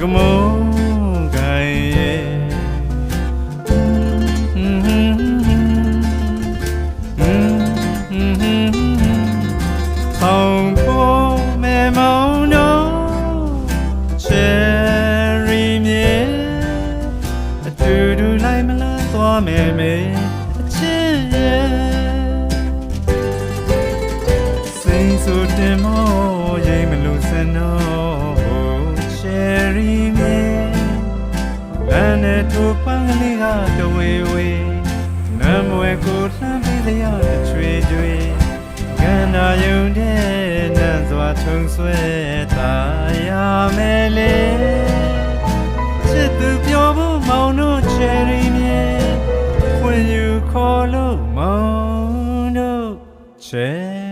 ကမုန်းကိုင်ရဲ့ဆောင်ပေါ်မဲမောင်တို့ချယ်ရီမြေအတူတူလိုက်မလားသွားမယ်မေအချစ်ရဲ့စိန်ဆိုတင်မောရိမ်မလို့စနော ကလေးကတဝေဝေနမ်းမွယ်ကိုလှမ်းပြီးလျောက်ချွေချွေကန္နာယုံတဲ့နန်းစွာထုံဆွဲတာရမယ်လေချစ်သူပြောဖို့မောင်တို့ချယ်ရီမြေခွင့်ယူခေါ်လို့မောင်တို့ချယ်